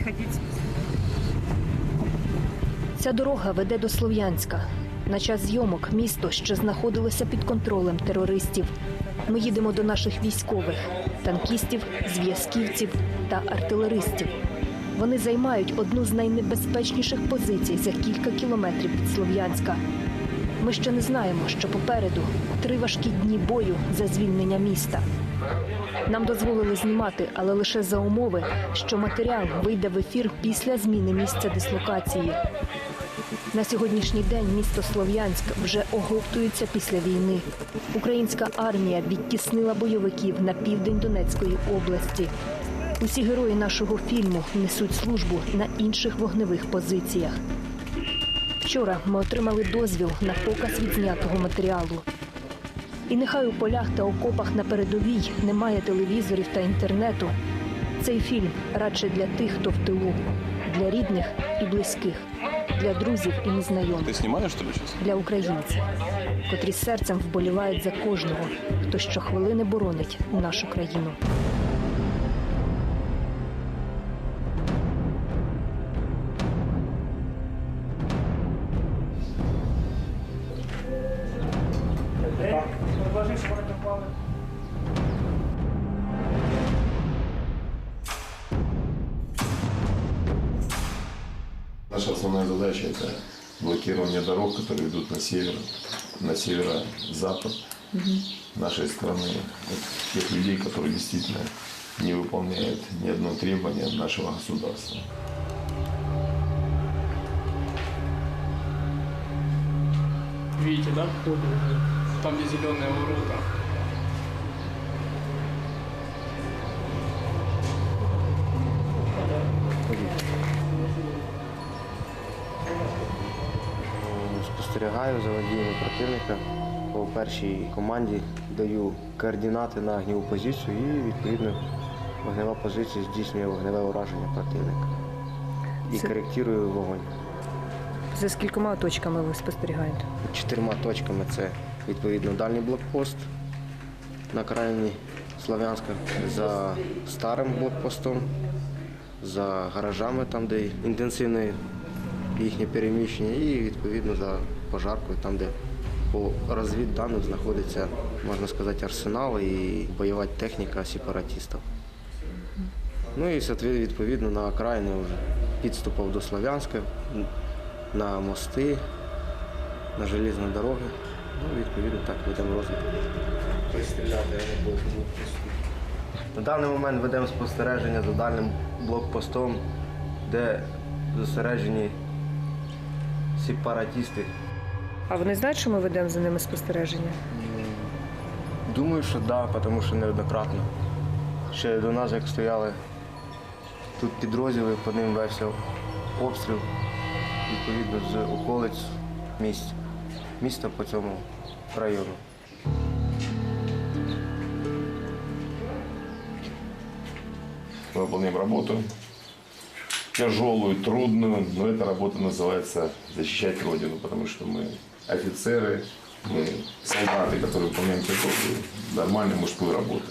сходить. Ця дорога веде до Слов'янська. На час зйомок місто ще знаходилося під контролем терористів. Ми їдемо до наших військових, танкістів, зв'язківців та артилеристів. Вони займають одну з найнебезпечніших позицій за кілька кілометрів від Слов'янська. Ми ще не знаємо, що попереду три важкі дні бою за звільнення міста. Нам дозволили знімати, але лише за умови, що матеріал вийде в ефір після зміни місця дислокації. На сьогоднішній день місто Слов'янськ вже оговтується після війни. Українська армія відтіснила бойовиків на південь Донецької області. Усі герої нашого фільму несуть службу на інших вогневих позиціях. Вчора ми отримали дозвіл на показ відзнятого матеріалу. І нехай у полях та окопах на передовій немає телевізорів та інтернету. Цей фільм радше для тих, хто в тилу, для рідних і близьких, для друзів і незнайомих, Ти знімаєш тобі ли, для українців, котрі серцем вболівають за кожного, хто щохвилини боронить нашу країну. Наша основная задача – это блокирование дорог, которые ведут на север, на северо-запад нашей страны. От тех людей, которые действительно не выполняют ни одно требование нашего государства. Видите, да? Там, где зеленые ворота. Спостерігаю за водіями противника. По першій команді даю координати на огніву позицію і відповідно вогнева позиція здійснює вогневе ураження противника. І Це- коректирую вогонь. За скількома точками ви спостерігаєте? Чотирма точками це відповідно дальній блокпост на окраїні Слов'янська, за старим блокпостом, за гаражами, там, де інтенсивне їхнє переміщення, і відповідно за пожаркою, там, де по розвідданим знаходиться, можна сказати, арсенал і бойова техніка сепаратистів. Ну і відповідно на окраїни вже підступів до Слов'янська, на мости, на железні дороги. Ну, відповідно, так ведемо розвиток. На даний момент ведемо спостереження за дальним блокпостом, де зосереджені сепаратісти. А вони знають, що ми ведемо за ними спостереження? Думаю, що так, да, тому що неоднократно. Ще до нас, як стояли тут підрозділи, по ним вевся обстріл, відповідно, з околиць місць, міста по цьому району. Мы выполняем работу, тяжелую, трудную, но эта работа называется «защищать Родину», потому что мы офицеры, мы солдаты, которые выполняем тяжелую, нормальную мужскую работу.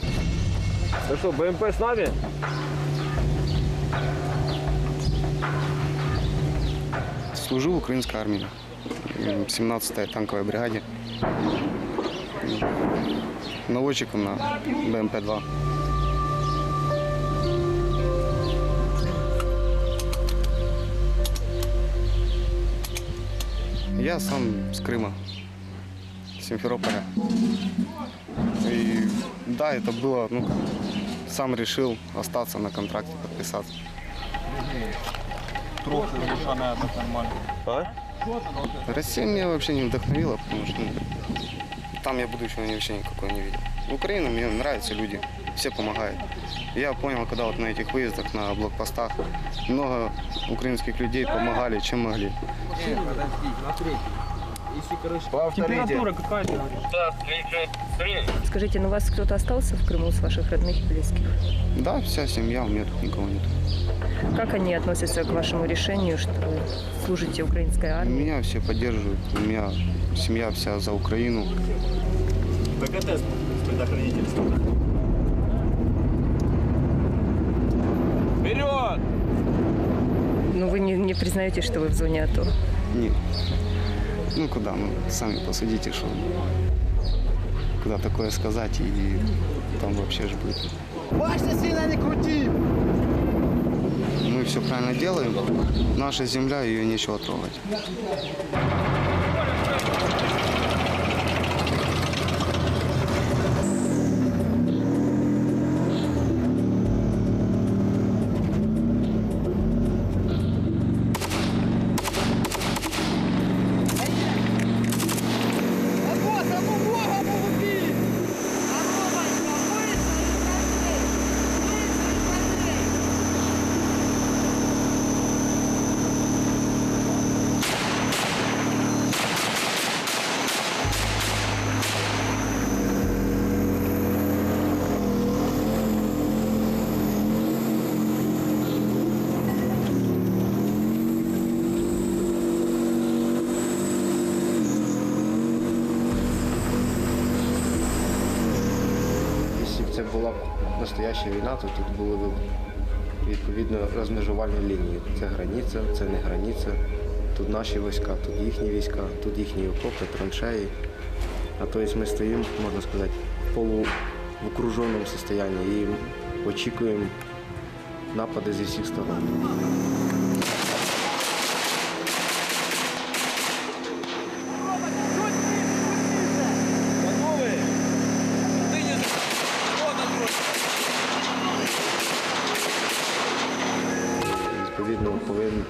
Ну что, БМП с нами? Служу в украинской армии, в 17-й танковой бригаде. Наводчиком на БМП-2. Я сам с Крыма, с Симферополя. И да, это было, ну, как, сам решил остаться на контракте, подписаться. А? Россия меня вообще не вдохновила, потому что ну, там я будущего вообще никакой не видел. Украина мне нравятся люди, все помогают. Я понял, когда вот на этих выездах, на блокпостах, много украинских людей помогали, чем могли. Температура какая-то. Скажите, ну у вас кто-то остался в Крыму с ваших родных и близких? Да, вся семья, у меня тут никого нет. Как они относятся к вашему решению, что вы служите украинской армии? Меня все поддерживают, у меня семья вся за Украину. ПКТ предохранительство. Вперед! Ну, вы не, не признаете, что вы в зоне АТО? Нет. Ну куда, ну сами посудите, что куда такое сказать и там вообще же будет. Мы все правильно делаем. Наша земля, ее нечего трогать. Настояща війна, то тут були відповідно розмежувальні лінії. Це границя, це не границя. Тут наші війська, тут їхні війська, тут їхні окопи, траншеї. А то ми стоїмо, можна сказати, в полуокруженому стані і очікуємо напади зі всіх сторон. Відповідно, повинен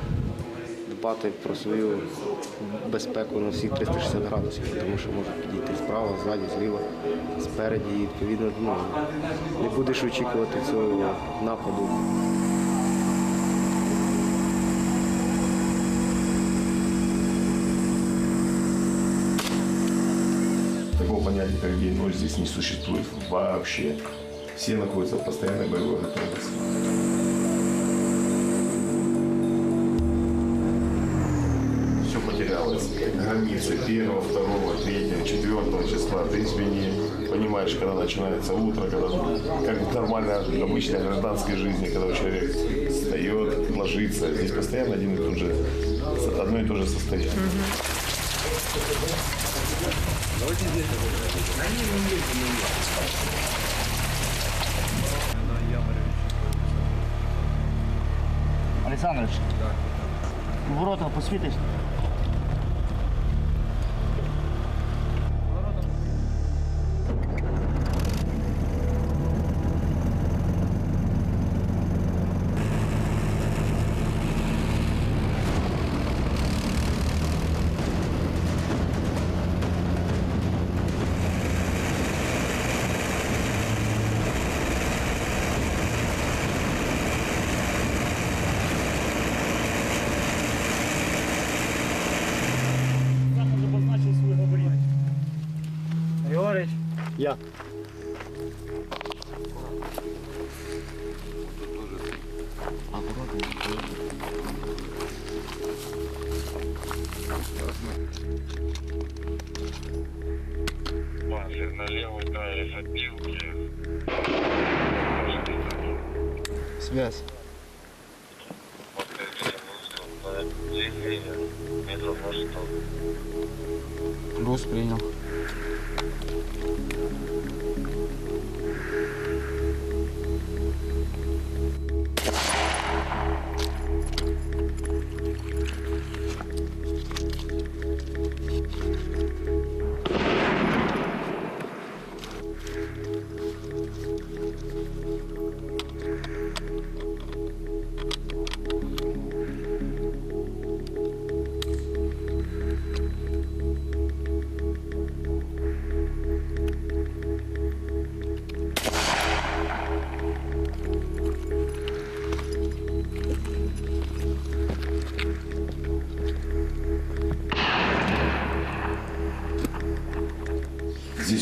дбати про свою безпеку на всі 360 градусів, тому що може підійти справа, ззаді, зліва, спереді. І відповідно ну, не будеш очікувати цього нападу. Такого понятия, как день ночь, здесь не существует вообще. Все находятся в постоянной боевой готовности. Границы первого, второго, третьего, четвертого числа. Ты не понимаешь, когда начинается утро, когда как в нормальной, обычной гражданской жизни, когда человек встает, ложится. Здесь постоянно один и тот же, одно и то же состояние. Олександрович, в ворота посвітиш? Я. Мазер налево, да, из отбилки. Связь. Вот это на движение метров на сто. Рус принял.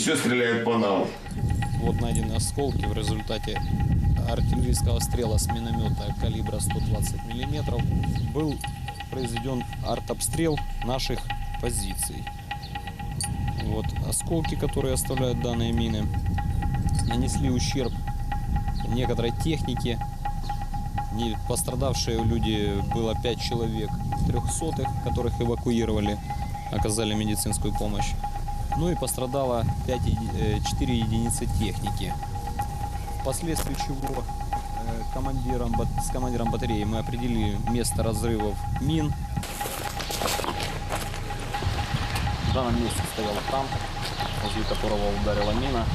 Здесь все стреляет по нам. Вот найдены осколки в результате артиллерийского стрела с миномета калибра 120 мм. Был произведен артобстрел наших позиций. Вот осколки, которые оставляют данные мины, нанесли ущерб некоторой технике Не пострадавшие люди было 5 человек трехсотых, которых эвакуировали, оказали медицинскую помощь. Ну и пострадало 5, 4 единицы техники. Впоследствии чего э, командиром, с командиром батареи мы определили место разрывов мин. В данном месте стоял танк, возле которого ударила мина.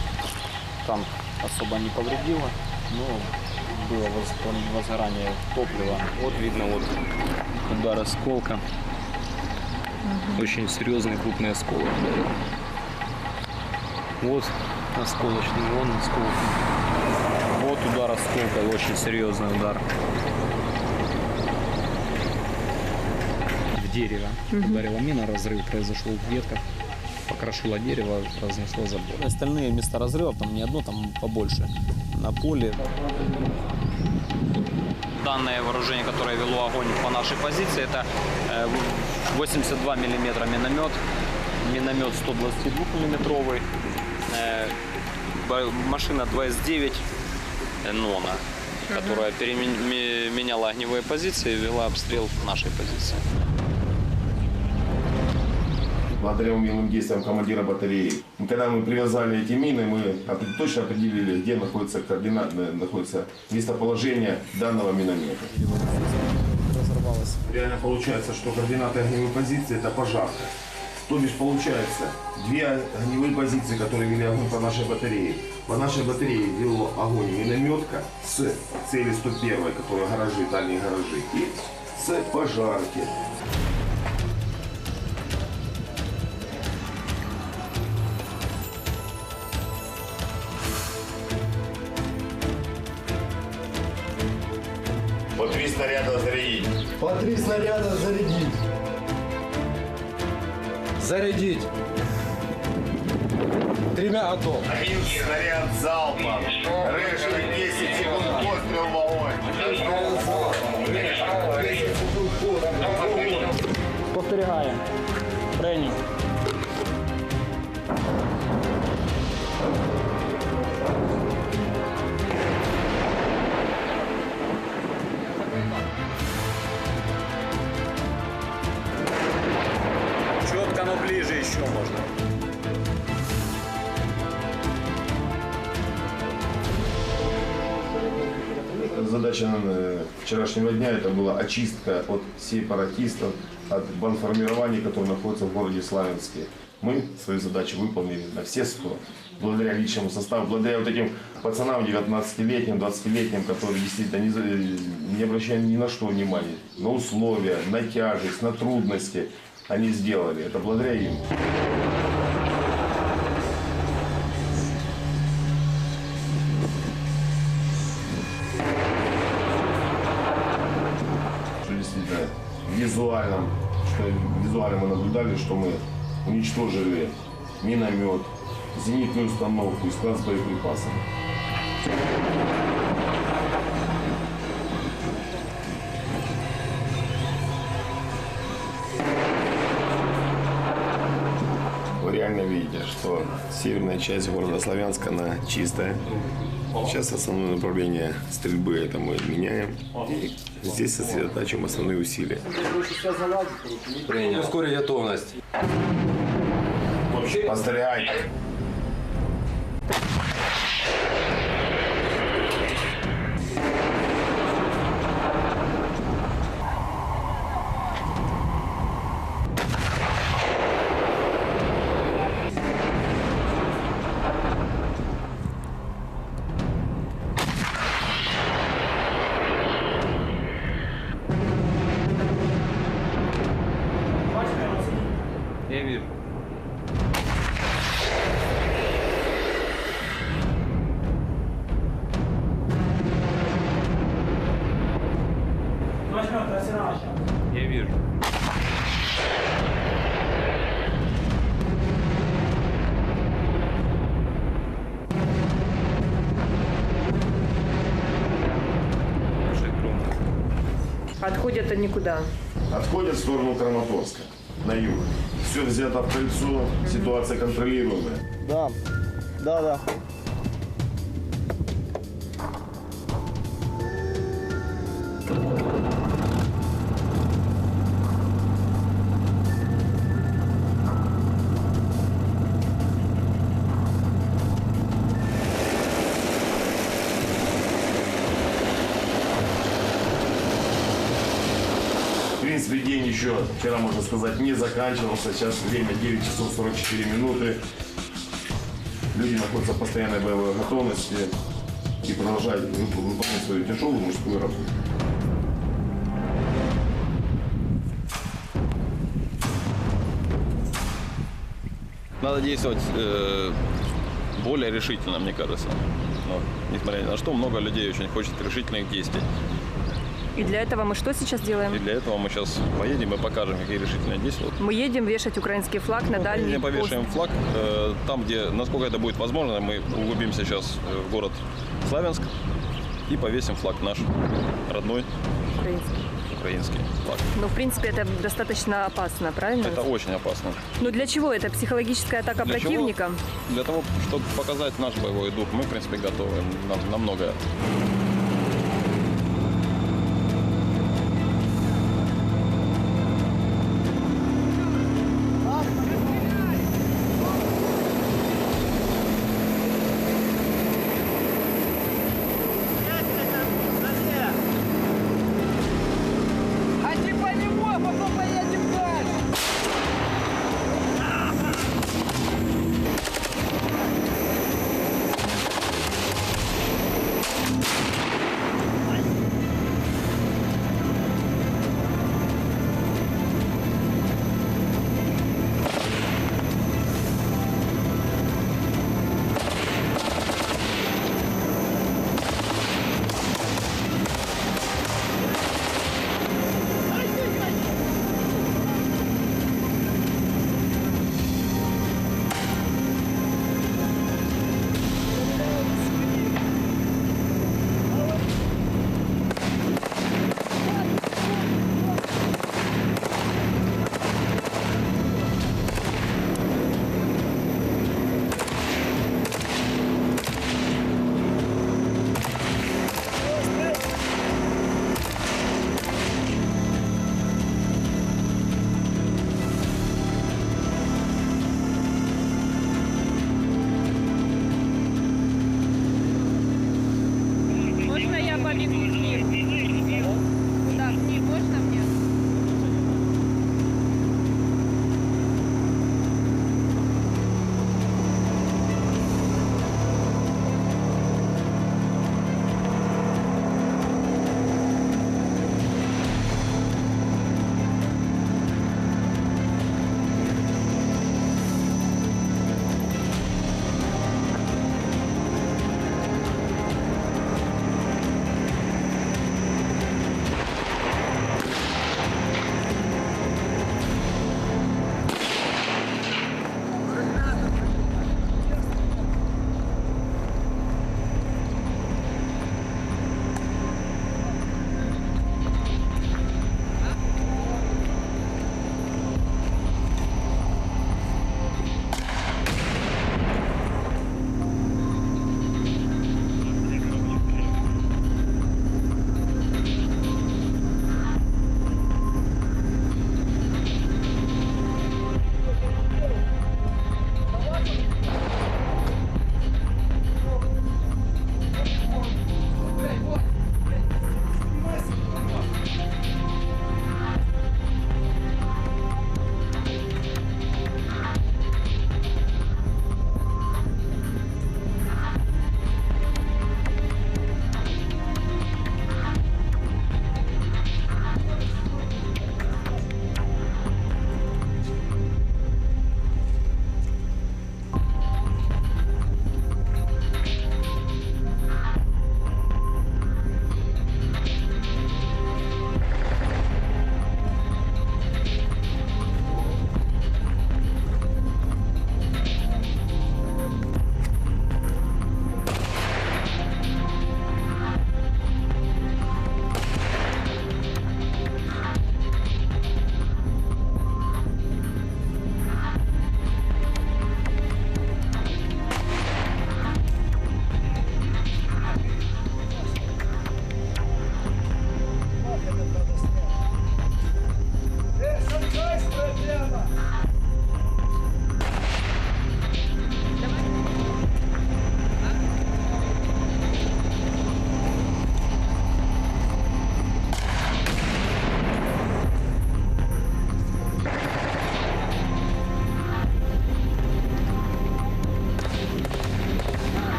Танк особо не повредило, но было воз- возгорание топлива. Вот видно вот удар осколка. Очень серьезный крупный осколок. Вот осколочный, вон осколок. Вот удар осколка, очень серьезный удар. В дерево ударила мина, разрыв произошел в ветках, покрошила дерево, разнесло забор. Остальные места разрывов, там не одно, там побольше. На поле. Данное вооружение, которое вело огонь по нашей позиции, это э, 82 миллиметра миномет, миномет 122 миллиметровый, э, машина 2С9 э, Нона, которая перемен- ме- меняла огневые позиции и вела обстрел нашей позиции. благодаря умелым действиям командира батареи. Когда мы привязали эти мины, мы точно определили, где находится координат, э, находится местоположение данного миномета. Реально получается, что координаты огневой позиции это пожарка. То бишь получается две огневые позиции, которые вели огонь по нашей батарее. По нашей батарее вел огонь минометка с цели 101, которая гаражи, дальние гаражи, и с пожарки. По три снаряда зарядить. По три снаряда зарядить. Зарядить. Тремя готов. Один снаряд залпом. Решка 10 секунд пострел в огонь. Вчерашнего дня это была очистка от сепаратистов, от бандформирований, которые находятся в городе Славянске. Мы свою задачу выполнили на все 100. Благодаря личному составу, благодаря вот этим пацанам 19-летним, 20-летним, которые действительно не, за- не обращая ни на что внимания, на условия, на тяжесть, на трудности, они сделали. Это благодаря им. визуально, что визуально мы наблюдали, что мы уничтожили миномет, зенитную установку и склад с боеприпасами. Что северная часть города Славянска, она чистая. Сейчас основное направление стрельбы это мы меняем. И здесь сосредотачиваем основные усилия. Ускорить готовность. Пострелять. Вижу. Отходят они куда? Отходят в сторону Краматорска, на юг. Все взято в кольцо, ситуация контролируемая. Да, да, да. Принципе, день еще, вчера, можно сказать, не заканчивался. Сейчас время 9 часов 44 минуты. Люди находятся в постоянной боевой готовности и продолжают вып- выполнять свою тяжелую мужскую работу. Надо действовать э, более решительно, мне кажется. Но, несмотря ни на что, много людей очень хочет решительных действий. И для этого мы что сейчас И делаем? для этого мы сейчас поедем и покажем, какие решительные действия. Мы едем вешать украинский флаг на дальний мы пост. повешаем флаг э, там, где, насколько это будет возможно, мы углубимся сейчас в город Славянск и повесим флаг наш родной украинский. украинский флаг. Ну, в принципе, это достаточно опасно, правильно? Это очень опасно. Ну, для чего это? Психологическая атака Для чего? противника? Для того, чтобы показать наш боевой дух, мы, в принципе, готовы на, на многое.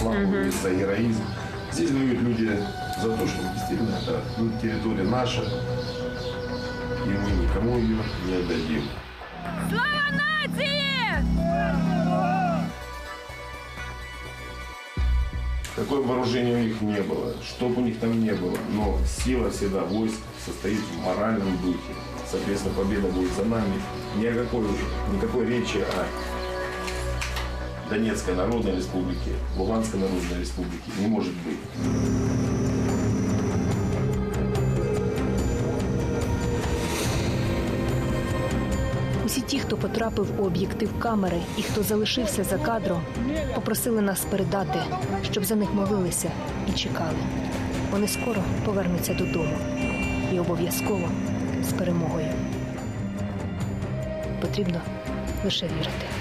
Славу, ни за героизм. Здесь воюют люди за то, что действительно это ну, территория наша, и мы никому ее не отдадим. Слава нации! Какое вооружение у них не было, что бы у них там не было, но сила всегда войск состоит в моральном духе. Соответственно, победа будет за нами. Ни о какой, никакой речи о Донецкой Народной Республике, Луганской Народной Республике не может быть. Усі ті, хто потрапив у об'єктив камери і хто залишився за кадром, попросили нас передати, щоб за них молилися і чекали. Вони скоро повернуться додому і обов'язково з перемогою. Потрібно лише вірити.